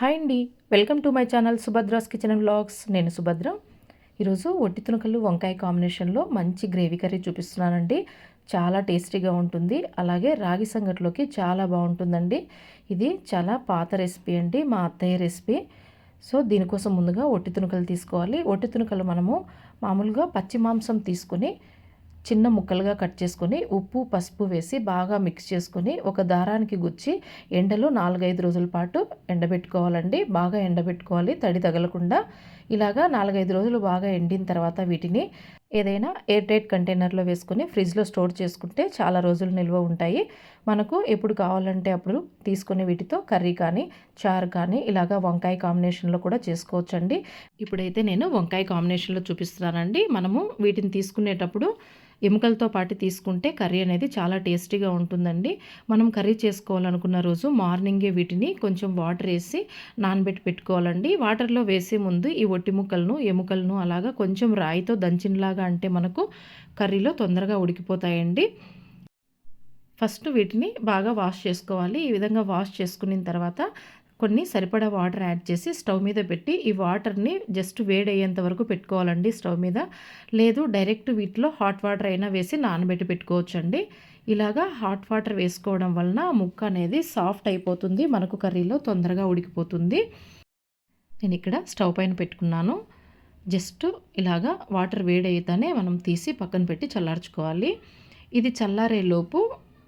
Hi అండి. Welcome to my channel Subhadra's kitchen and vlogs. నేను సుభద్ర. ఈరోజు ఒట్టి తునకలు వంకాయ కాంబినేషన్లో మంచి గ్రేవీ కర్రీ చూపిస్తున్నానండి. చాలా టేస్టీగా ఉంటుంది. అలాగే రాగి సంగట్లోకి చాలా బాగుంటుందండి. ఇది చాలా పాత రెసిపీ అండి మా అత్తయ్య రెసిపీ. సో దీనికోసం ముందుగా ఒట్టి తునకలు తీసుకోవాలి. ఒట్టి తునకలు మనము మామూలుగా పచ్చి మాంసం తీసుకొని చిన్న ముక్కలుగా కట్ చేసుకొని ఉప్పు పసుపు వేసి బాగా మిక్స్ చేసుకొని ఒక దారానికి గుచ్చి ఎండలో నాలుగైదు రోజుల పాటు ఎండబెట్టుకోవాలండి. బాగా ఎండబెట్టుకోవాలి తడి తగలకుండా. ఇలాగా నాలుగైదు రోజులు బాగా ఎండిన తర్వాత వీటిని ఏదైనా ఎయిర్ టైట్ కంటైనర్లో వేసుకొని ఫ్రిడ్జ్లో స్టోర్ చేసుకుంటే చాలా రోజులు నిల్వ ఉంటాయి. మనకు ఎప్పుడు కావాలంటే అప్పుడు తీసుకునే వీటితో కర్రీ కానీ చారు కానీ ఇలాగా వంకాయ కాంబినేషన్లో కూడా చేసుకోవచ్చండి. ఇప్పుడైతే నేను వంకాయ కాంబినేషన్లో చూపిస్తున్నానండి. మనము వీటిని తీసుకునేటప్పుడు ఎముకలతో పాటు తీసుకుంటే కర్రీ అనేది చాలా టేస్టీగా ఉంటుందండి. మనం కర్రీ చేసుకోవాలనుకున్న రోజు మార్నింగే వీటిని కొంచెం వాటర్ వేసి నానబెట్టి పెట్టుకోవాలండి. వాటర్లో వేసే ముందు ఈ ఒట్టి ముక్కలను ఎముకలను అలాగా కొంచెం రాయితో దంచినలాగా అంటే మనకు కర్రీలో తొందరగా ఉడికిపోతాయండి. ఫస్ట్ వీటిని బాగా వాష్ చేసుకోవాలి. ఈ విధంగా వాష్ చేసుకున్న తర్వాత కొన్ని సరిపడా వాటర్ యాడ్ చేసి స్టవ్ మీద పెట్టి ఈ వాటర్ని జస్ట్ వేడయ్యేంత వరకు పెట్టుకోవాలండి స్టవ్ మీద. లేదు డైరెక్ట్ వీటిలో హాట్ వాటర్ అయినా వేసి నానబెట్టి పెట్టుకోవచ్చండి. ఇలాగా హాట్ వాటర్ వేసుకోవడం వలన ముక్క అనేది సాఫ్ట్ అయిపోతుంది మనకు కర్రీలో తొందరగా ఉడికిపోతుంది. నేను ఇక్కడ స్టవ్ పైన పెట్టుకున్నాను. జస్ట్ ఇలాగా వాటర్ వేడైతేనే మనం తీసి పక్కన పెట్టి చల్లార్చుకోవాలి. ఇది చల్లారేలోపు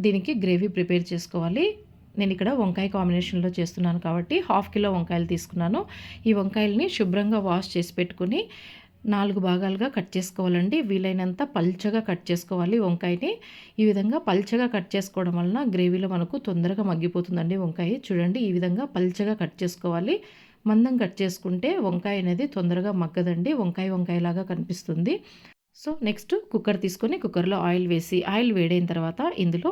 దీనికి గ్రేవీ ప్రిపేర్ చేసుకోవాలి. నేను ఇక్కడ వంకాయ కాంబినేషన్లో చేస్తున్నాను కాబట్టి హాఫ్ కిలో వంకాయలు తీసుకున్నాను. ఈ వంకాయల్ని శుభ్రంగా వాష్ చేసి పెట్టుకుని నాలుగు భాగాలుగా కట్ చేసుకోవాలండి. వీలైనంత పల్చగా కట్ చేసుకోవాలి వంకాయని. ఈ విధంగా పల్చగా కట్ చేసుకోవడం వలన గ్రేవీలో మనకు తొందరగా మగ్గిపోతుందండి వంకాయ. చూడండి ఈ విధంగా పల్చగా కట్ చేసుకోవాలి. మందం కట్ చేసుకుంటే వంకాయ అనేది తొందరగా మగ్గదండి. వంకాయ వంకాయలాగా కనిపిస్తుంది. సో నెక్స్ట్ కుక్కర్ తీసుకొని కుక్కర్లో ఆయిల్ వేసి ఆయిల్ వేడైన తర్వాత ఇందులో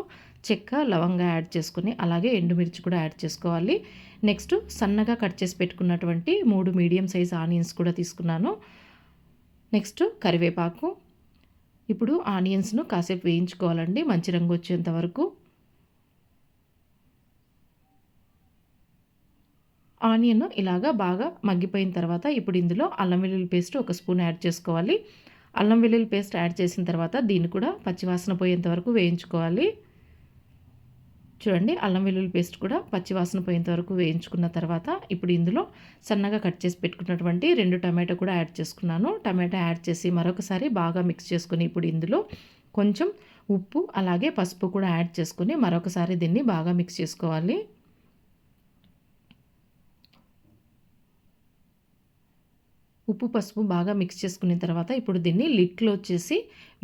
చెక్క లవంగా యాడ్ చేసుకొని అలాగే ఎండుమిర్చి కూడా యాడ్ చేసుకోవాలి. నెక్స్ట్ సన్నగా కట్ చేసి పెట్టుకున్నటువంటి మూడు మీడియం సైజ్ ఆనియన్స్ కూడా తీసుకున్నాను. నెక్స్ట్ కరివేపాకు. ఇప్పుడు ఆనియన్స్ను కాసేపు వేయించుకోవాలండి మంచి రంగు వచ్చేంత వరకు. ఆనియన్ ఇలాగా బాగా మగ్గిపోయిన తర్వాత ఇప్పుడు ఇందులో అల్లం వెల్లుల్లి పేస్ట్ ఒక స్పూన్ యాడ్ చేసుకోవాలి. అల్లం వెల్లుల్లి పేస్ట్ యాడ్ చేసిన తర్వాత దీన్ని కూడా పచ్చివాసన పోయేంత వరకు వేయించుకోవాలి. చూడండి అల్లం వెల్లుల్లి పేస్ట్ కూడా పచ్చివాసన పోయేంత వరకు వేయించుకున్న తర్వాత ఇప్పుడు ఇందులో సన్నగా కట్ చేసి పెట్టుకున్నటువంటి రెండు టమాటో కూడా యాడ్ చేసుకున్నాను. టమాటో యాడ్ చేసి మరొకసారి బాగా మిక్స్ చేసుకుని ఇప్పుడు ఇందులో కొంచెం ఉప్పు అలాగే పసుపు కూడా యాడ్ చేసుకుని మరొకసారి దీన్ని బాగా మిక్స్ చేసుకోవాలి. ఉప్పు పసుపు బాగా మిక్స్ చేసుకున్న తర్వాత ఇప్పుడు దీన్ని లిట్లో వచ్చేసి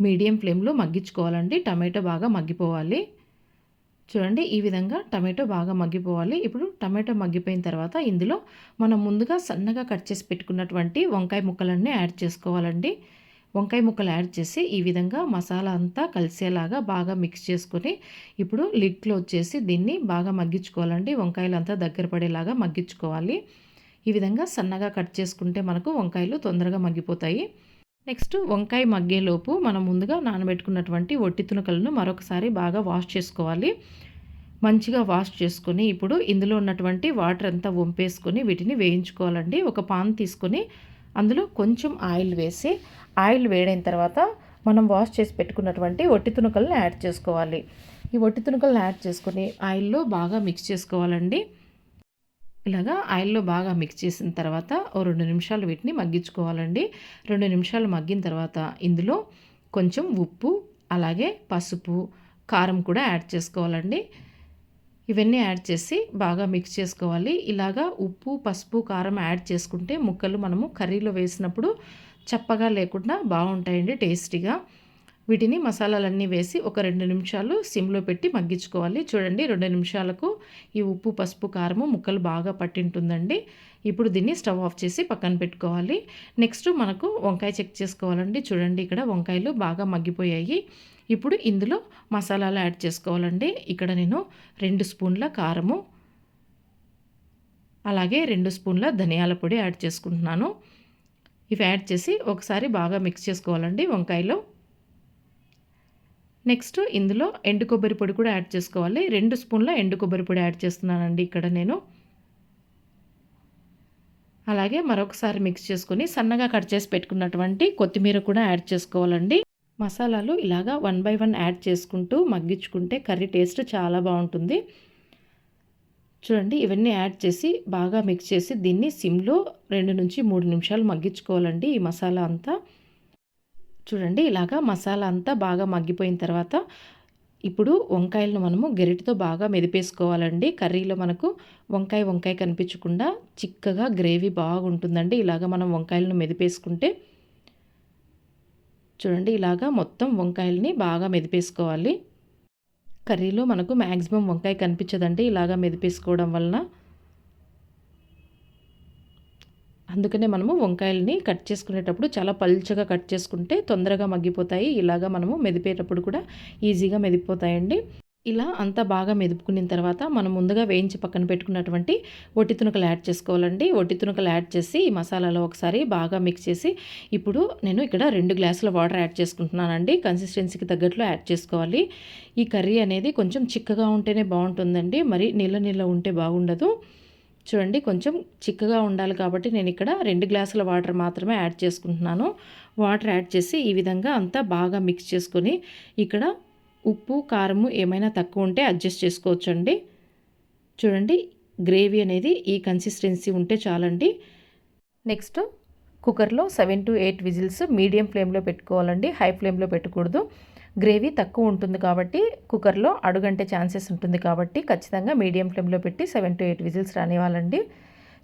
మీడియం ఫ్లేమ్లో మగ్గించుకోవాలండి. టమాటో బాగా మగ్గిపోవాలి. చూడండి ఈ విధంగా టమాటో బాగా మగ్గిపోవాలి. ఇప్పుడు టమాటో మగ్గిపోయిన తర్వాత ఇందులో మనం ముందుగా సన్నగా కట్ చేసి పెట్టుకున్నటువంటి వంకాయ ముక్కలన్నీ యాడ్ చేసుకోవాలండి. వంకాయ ముక్కలు యాడ్ చేసి ఈ విధంగా మసాలా అంతా కలిసేలాగా బాగా మిక్స్ చేసుకొని ఇప్పుడు లిడ్లో వచ్చేసి దీన్ని బాగా మగ్గించుకోవాలండి. వంకాయలు అంతా దగ్గర పడేలాగా మగ్గించుకోవాలి. ఈ విధంగా సన్నగా కట్ చేసుకుంటే మనకు వంకాయలు తొందరగా మగ్గిపోతాయి. నెక్స్ట్ వంకాయ మగ్గేలోపు మనం ముందుగా నానబెట్టుకున్నటువంటి ఒట్టి తునకలను మరొకసారి బాగా వాష్ చేసుకోవాలి. మంచిగా వాష్ చేసుకొని ఇప్పుడు ఇందులో ఉన్నటువంటి వాటర్ అంతా వంపేసుకొని వీటిని వేయించుకోవాలండి. ఒక పాన్ తీసుకొని అందులో కొంచెం ఆయిల్ వేసి ఆయిల్ వేడైన తర్వాత మనం వాష్ చేసి పెట్టుకున్నటువంటి ఒట్టి తునకలను యాడ్ చేసుకోవాలి. ఈ ఒట్టి తునకలను యాడ్ చేసుకొని ఆయిల్లో బాగా మిక్స్ చేసుకోవాలండి. ఇలాగా ఆయిల్లో బాగా మిక్స్ చేసిన తర్వాత ఓ రెండు నిమిషాలు వీటిని మగ్గించుకోవాలండి. రెండు నిమిషాలు మగ్గిన తర్వాత ఇందులో కొంచెం ఉప్పు అలాగే పసుపు కారం కూడా యాడ్ చేసుకోవాలండి. ఇవన్నీ యాడ్ చేసి బాగా మిక్స్ చేసుకోవాలి. ఇలాగా ఉప్పు పసుపు కారం యాడ్ చేసుకుంటే ముక్కలు మనము కర్రీలో వేసినప్పుడు చప్పగా లేకుండా బాగుంటాయండి టేస్టీగా. వీటిని మసాలాలన్నీ వేసి ఒక రెండు నిమిషాలు సిమ్లో పెట్టి మగ్గించుకోవాలి. చూడండి రెండు నిమిషాలకు ఈ ఉప్పు పసుపు కారము ముక్కలు బాగా పట్టింటుందండి. ఇప్పుడు దీన్ని స్టవ్ ఆఫ్ చేసి పక్కన పెట్టుకోవాలి. నెక్స్ట్ మనకు వంకాయ చెక్ చేసుకోవాలండి. చూడండి ఇక్కడ వంకాయలు బాగా మగ్గిపోయాయి. ఇప్పుడు ఇందులో మసాలాలు యాడ్ చేసుకోవాలండి. ఇక్కడ నేను రెండు స్పూన్ల కారము అలాగే రెండు స్పూన్ల ధనియాల పొడి యాడ్ చేసుకుంటున్నాను. ఇవి యాడ్ చేసి ఒకసారి బాగా మిక్స్ చేసుకోవాలండి వంకాయలో. నెక్స్ట్ ఇందులో ఎండు కొబ్బరి పొడి కూడా యాడ్ చేసుకోవాలి. రెండు స్పూన్ల ఎండు కొబ్బరి పొడి యాడ్ చేస్తున్నానండి ఇక్కడ నేను. అలాగే మరొకసారి మిక్స్ చేసుకొని సన్నగా కట్ చేసి పెట్టుకున్నటువంటి కొత్తిమీర కూడా యాడ్ చేసుకోవాలండి. మసాలాలు ఇలాగా వన్ బై వన్ యాడ్ చేసుకుంటూ మగ్గించుకుంటే కర్రీ టేస్ట్ చాలా బాగుంటుంది. చూడండి ఇవన్నీ యాడ్ చేసి బాగా మిక్స్ చేసి దీన్ని సిమ్లో రెండు నుంచి మూడు నిమిషాలు మగ్గించుకోవాలండి ఈ మసాలా అంతా. చూడండి ఇలాగా మసాలా అంతా బాగా మగ్గిపోయిన తర్వాత ఇప్పుడు వంకాయలను మనము గెరిటితో బాగా మెదిపేసుకోవాలండి. కర్రీలో మనకు వంకాయ వంకాయ కనిపించకుండా చిక్కగా గ్రేవీ బాగుంటుందండి. ఇలాగ మనం వంకాయలను మెదిపేసుకుంటే చూడండి ఇలాగా మొత్తం వంకాయలని బాగా మెదిపేసుకోవాలి. కర్రీలో మనకు మ్యాక్సిమం వంకాయ కనిపించదండి. ఇలాగా మెదిపేసుకోవడం వలన అందుకనే మనము వంకాయలని కట్ చేసుకునేటప్పుడు చాలా పల్చగా కట్ చేసుకుంటే తొందరగా మగ్గిపోతాయి. ఇలాగా మనము మెదిపేటప్పుడు కూడా ఈజీగా మెదిపోతాయండి. ఇలా అంతా బాగా మెదుపుకున్న తర్వాత మనం ముందుగా వేయించి పక్కన పెట్టుకున్నటువంటి ఒట్టి తునకలు యాడ్ చేసుకోవాలండి. ఒట్టి తునకలు యాడ్ చేసి ఈ మసాలాలో ఒకసారి బాగా మిక్స్ చేసి ఇప్పుడు నేను ఇక్కడ రెండు గ్లాసుల వాటర్ యాడ్ చేసుకుంటున్నానండి. కన్సిస్టెన్సీకి తగ్గట్లు యాడ్ చేసుకోవాలి. ఈ కర్రీ అనేది కొంచెం చిక్కగా ఉంటేనే బాగుంటుందండి. మరి నీళ్ళ నీళ్ళ ఉంటే బాగుండదు. చూడండి కొంచెం చిక్కగా ఉండాలి కాబట్టి నేను ఇక్కడ రెండు గ్లాసుల వాటర్ మాత్రమే యాడ్ చేసుకుంటున్నాను. వాటర్ యాడ్ చేసి ఈ విధంగా అంతా బాగా మిక్స్ చేసుకొని ఇక్కడ ఉప్పు కారము ఏమైనా తక్కువ ఉంటే అడ్జస్ట్ చేసుకోవచ్చండి. చూడండి గ్రేవీ అనేది ఈ కన్సిస్టెన్సీ ఉంటే చాలండి. నెక్స్ట్ కుక్కర్లో seven to eight whistles medium ఫ్లేమ్లో పెట్టుకోవాలండి. హై ఫ్లేమ్లో పెట్టకూడదు. గ్రేవీ తక్కువ ఉంటుంది కాబట్టి కుక్కర్లో అడుగంటే ఛాన్సెస్ ఉంటుంది కాబట్టి ఖచ్చితంగా మీడియం ఫ్లేమ్లో పెట్టి సెవెన్ టు ఎయిట్ విజిల్స్ రానివ్వాలండి.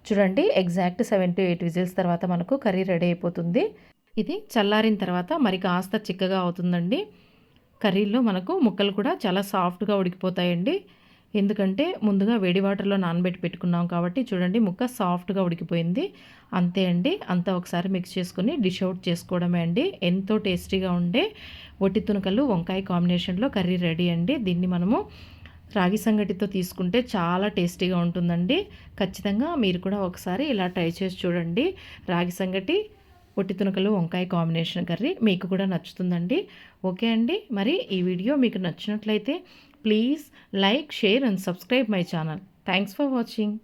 చూడండి exact seven to eight whistles తర్వాత మనకు కర్రీ రెడీ అయిపోతుంది. ఇది చల్లారిన తర్వాత మరి కాస్త చిక్కగా అవుతుందండి. కర్రీలో మనకు ముక్కలు కూడా చాలా సాఫ్ట్గా ఉడికిపోతాయండి. ఎందుకంటే ముందుగా వేడి వాటర్లో నానబెట్టి పెట్టుకున్నాం కాబట్టి చూడండి ముక్క సాఫ్ట్గా ఉడికిపోయింది. అంతే అండి. అంతా ఒకసారి మిక్స్ చేసుకొని డిష్ అవుట్ చేసుకోవడమే అండి. ఎంతో టేస్టీగా ఉండే ఒట్టి తునకలు వంకాయ కాంబినేషన్లో కర్రీ రెడీ అండి. దీన్ని మనము రాగి సంగటితో తీసుకుంటే చాలా టేస్టీగా ఉంటుందండి. ఖచ్చితంగా మీరు కూడా ఒకసారి ఇలా ట్రై చేసి చూడండి. రాగి సంగటి పొట్టి తునకలు వంకాయ కాంబినేషన్ కర్రీ మీకు కూడా నచ్చుతుందండి. ఓకే అండి. మరి ఈ వీడియో మీకు నచ్చినట్లయితే Please like, share and subscribe my channel. Thanks for watching.